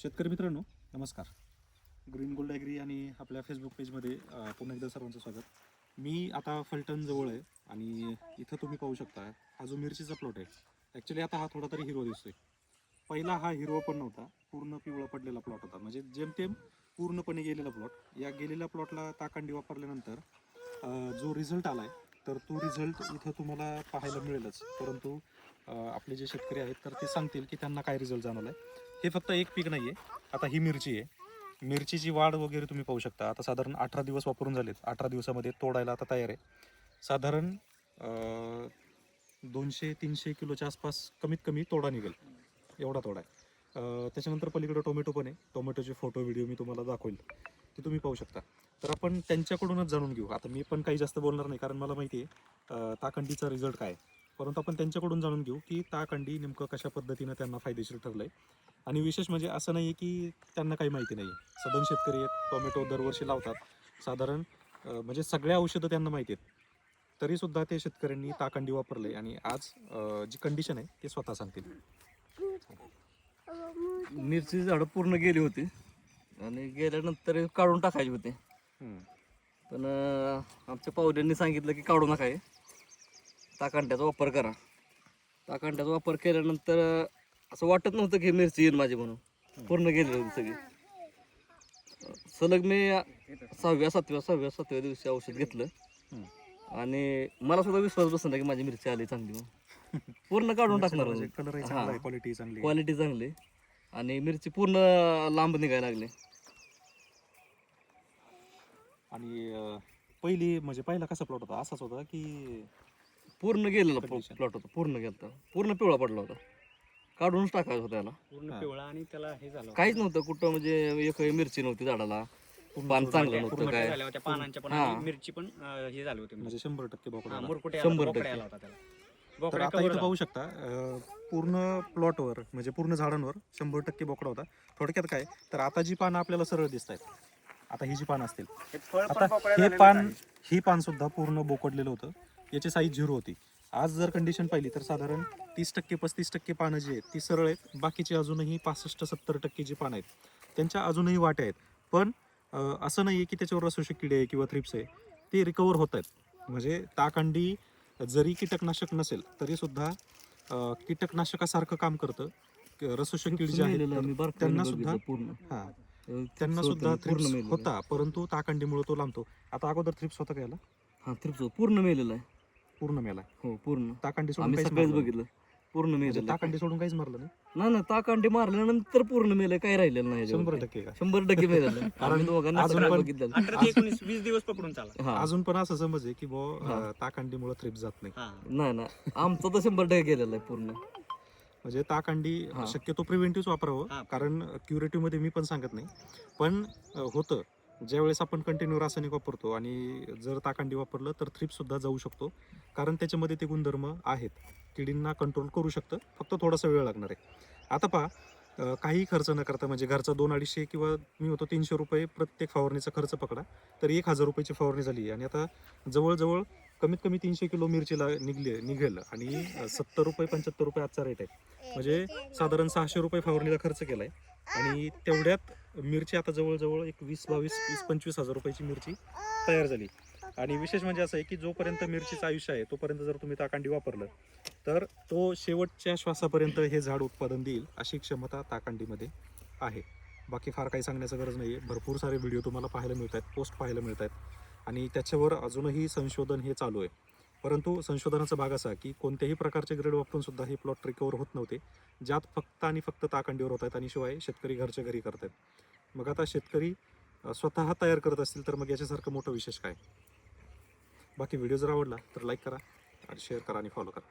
शेतकरी मित्रांनो नमस्कार. ग्रीन गोल्ड ॲग्री आणि आपल्या फेसबुक पेजमध्ये पुन्हा एकदा सर्वांचं स्वागत. मी आता फलटनजवळ आहे आणि इथं तुम्ही पाहू शकता हा जो मिरचीचा प्लॉट आहे ॲक्च्युली आता हा थोडा तरी हिरवा दिसतोय. पहिला हा हिरवा पण नव्हता पूर्ण पिवळा पडलेला प्लॉट होता. म्हणजे जेमतेम पूर्णपणे गेलेला प्लॉट या गेलेल्या प्लॉटला ताकांडी वापरल्यानंतर जो रिझल्ट आला आहे तर तो रिझल्ट इथं तुम्हाला पाहायला मिळेलच. परंतु आपले जे शेतकरी आहेत तर ते सांगतील की त्यांना काय रिझल्ट जाणवलाय. हे फक्त एक पीक नाही आहे आता ही मिरची आहे. मिरचीची वाढ वगैरे तुम्ही पाहू शकता. आता साधारण अठरा दिवस वापरून झालेत. अठरा दिवसामध्ये तोडायला आता तयार आहे. साधारण दोनशे तीनशे किलोच्या आसपास कमीत कमी तोडा निघेल. एवढा तोडा आहे. त्याच्यानंतर पलीकडे टोमॅटो पण आहे. टोमॅटोचे फोटो व्हिडिओ मी तुम्हाला दाखवेल. ते तुम्ही पाहू शकता. तर आपण त्यांच्याकडूनच जाणून घेऊ. आता मी पण काही जास्त बोलणार नाही कारण मला माहिती आहे ताकंडीचा रिझल्ट काय परंतु आपण त्यांच्याकडून जाणून घेऊ की ताकंडी नेमकं कशा पद्धतीनं त्यांना फायदेशीर ठरलं आहे आणि विशेष म्हणजे असं नाही आहे की त्यांना काही माहिती नाही आहे सदन शेतकरी आहेत टोमॅटो दरवर्षी लावतात. साधारण म्हणजे सगळ्या औषधं त्यांना माहिती आहेत. तरीसुद्धा ते शेतकऱ्यांनी ताकंडी वापरले आणि आज जी कंडिशन आहे ते स्वतः सांगतील. मिरची झाडं पूर्ण गेली होती. आणि गेल्यानंतर काढून टाकायची होते. पण आमच्या पाहुण्यांनी सांगितलं की काढू नका हे ताकांट्याचा वापर करा ताकांट्याचा वापर केल्यानंतर असं वाटत नव्हतं की मिरची येईल माझी म्हणून पूर्ण गेली होती सगळी सलग मी सहाव्या सातव्या सहाव्या सातव्या दिवशी औषध घेतलं. आणि मला सुद्धा विश्वास बसला की माझी मिरची आली चांगली म्हणून पूर्ण काढून टाकणार म्हणजे हा. क्वालिटी चांगली आहे. क्वालिटी चांगली. आणि मिरची पूर्ण लांब निघायला लागली आणि अं, पहिली म्हणजे पहिला कसा प्लॉट होता असाच होता की पूर्ण गेलेला Condition. प्लॉट होता पूर्ण गेलता पूर्ण पिवळा पडला होता काढूनच टाकायचं होतं त्याला पूर्ण हा. पिवळा आणि त्याला हे झालं काहीच नव्हतं कुठं म्हणजे एक मिरची नव्हती झाडाला पान चांगलं नव्हतं पूर्ण काय झाल्या होत्या पानांच्या पण हा. मिरची पण अं, हे झाले होते म्हणजे शंभर टक्के बोकडा हा, आला. मुरकुटे शंभर बोकड्या टक्के. आला होता त्याला तर बोकड्या आता cover इथं झाला. पाहू शकता अं, पूर्ण प्लॉटवर म्हणजे पूर्ण झाडांवर शंभर टक्के बोकडा होता थोडक्यात काय तर आता जी पानं आपल्याला सरळ दिसत आहेत आता ही जी पानं असतील. हे फळ पण आता हे पान आहे. ही पान सुद्धा पूर्ण बोकडलेलं होतं. याची साईज झिरो होती. आज जर कंडिशन पाहिली तर साधारण तीस टक्के पस्तीस टक्के पानं जी आहेत ती सरळ आहेत. बाकीची अजूनही पासष्ट सत्तर टक्के जी पानं आहेत त्यांच्या अजूनही वाट्या आहेत. पण अं, असं नाही आहे की त्याच्यावर रसोशी किडे आहे किंवा थ्रिप्स आहे. ते रिकवर होत आहेत. म्हणजे ताकांडी जरी कीटकनाशक नसेल तरी सुद्धा अं, कीटकनाशकासारखं काम करतं. क- रसोशक किड जे आहेत तर त्यांना सुद्धा पूर्ण. हा. त्यांना थ्रिप्स सुद्धा होतं, पूर्ण थ्रिप्स. होता परंतु ताकांडीमुळे तो लांबतो. आता अगोदर थ्रिप्स होता का याला? हा थ्रिप्स पूर्ण मेलेलं आहे. पूर्ण मेला. हो पूर्ण. ताकांडी सोडून आम्ही काहीच सकाळीच मारलं नाही. बघितलं पूर्ण म्हणजे मेलेलं. ताकांडी सोडून काहीच मारलं नाही? नाही ना ताकांडी मारल्यानंतर पूर्ण मेलं काय राहिलेलं नाही शंभर. टक्के का? शंभर टक्के मेलेलं कारण आम्ही दोघांना अजून पण- बघितलं अठरा ते एकोणीस वीस दिवस पकडून चाला. हा. अजून पण असं समज आहे की बो हा. ताकांडीमुळे थ्रिप्स जात नाही. हा. नाही ना. आमचं तर शंभर टक्के गेलेलं आहे पूर्ण. म्हणजे ताकांडी हा. शक्यतो प्रिव्हेंटिव्ह वापरावं हा. कारण क्युरेटिव्हमध्ये मी पण सांगत नाही. पण अं, होतं. ज्यावेळेस आपण कंटिन्यू रासायनिक वापरतो आणि जर ताकांडी वापरलं तर थ्रिप्स सुद्धा जाऊ शकतो. कारण त्याच्यामध्ये ते गुणधर्म आहेत. किडींना कंट्रोल करू शकतं. फक्त थोडासा वेळ लागणार आहे. आता पहा अं, काही खर्च न करता म्हणजे घरचा दोन अडीचशे किंवा मी होतो तीनशे रुपये प्रत्येक फवारणीचा खर्च पकडा तर एक हजार रुपयाची फवारणी झाली आणि आता जवळजवळ कमीत कमी तीनशे किलो मिरचीला निघली निघेल आणि सत्तर रुपये पंच्याहत्तर रुपये आजचा रेट आहे. म्हणजे साधारण सहाशे रुपये फवारणीला खर्च केलाय. आणि तेवढ्यात मिरची आता जवळजवळ एक वीस बावीस वीस पंचवीस हजार रुपयाची मिरची तयार झाली. आणि विशेष म्हणजे असं आहे की जोपर्यंत मिरचीचं आयुष्य आहे तोपर्यंत जर तुम्ही ताकांडी वापरलं तर तो शेवटच्या श्वासापर्यंत हे झाड उत्पादन देईल अशी क्षमता ताकांडीमध्ये आहे. बाकी फार काही सांगण्याचं गरज नाही आहे भरपूर सारे व्हिडिओ तुम्हाला पाहायला मिळत आहेत पोस्ट पाहायला मिळत आहेत आणि त्याच्यावर अजूनही संशोधन हे चालू आहे. परंतु संशोधनाचा भाग असा की कोणत्याही प्रकारचे ग्रेड वापरून सुद्धा हे प्लॉट रिकवर होत नव्हते. ज्यात फक्त आणि फक्त ताकंडीवर होत आहेत आणि शिवाय शेतकरी घरच्या घरी करत आहेत. मग आता शेतकरी स्वतः तयार करत असतील तर मग याच्यासारखं मोठं विशेष काय? बाकी व्हिडिओ जर आवडला तर लाईक करा आणि शेअर करा आणि फॉलो करा.